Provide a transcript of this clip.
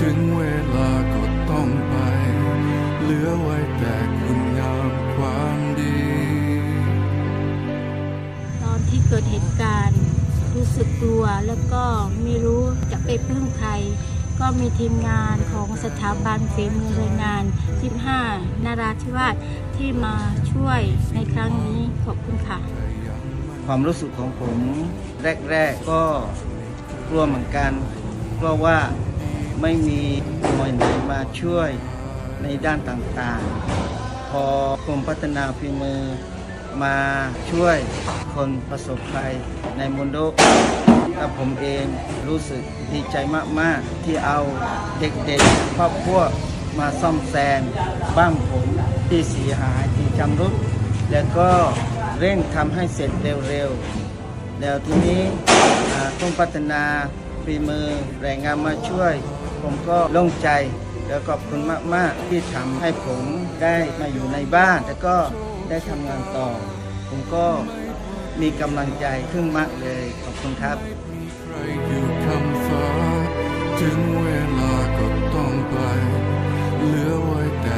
ถึงเวลาก็ต้องไป เหลือไว้แต่คุณงามความดี ตอนที่เกิดเหตุการณ์ รู้สึกกลัวแล้วก็ไม่รู้จะไปพึ่งใคร ก็มีทีมงานของสถาบันฝีมือแรงงาน 15 นาราธิวาสที่มาช่วยในครั้งนี้ขอบคุณค่ะ ความรู้สึกของผมแรก ๆก็กลัวเหมือนกัน เพราะว่า ไม่มีหน่วยไหนมาช่วยในด้านต่างๆ พอกรมพัฒนาฝีมือมาช่วยคนประสบภัยในมุนโดกและผมเองรู้สึกดีใจมาก ๆ ที่เอาเด็กๆครอบครัวมาซ่อมแซมบ้านผมที่เสียหายที่ชำรุดแล้วก็เร่งทำให้เสร็จเร็ว ๆ แล้วทีนี้ต้องพัฒนา ฝีมือแรงงานมาช่วย ผมก็โล่งใจแล้วขอบคุณมาก ๆ ที่ทำให้ผมได้มาอยู่ในบ้าน แล้วก็ได้ทำงานต่อ ผมก็มีกำลังใจขึ้นมากเลย ขอบคุณครับถึงเวลาก็ต้องไปเหลือไว้แต่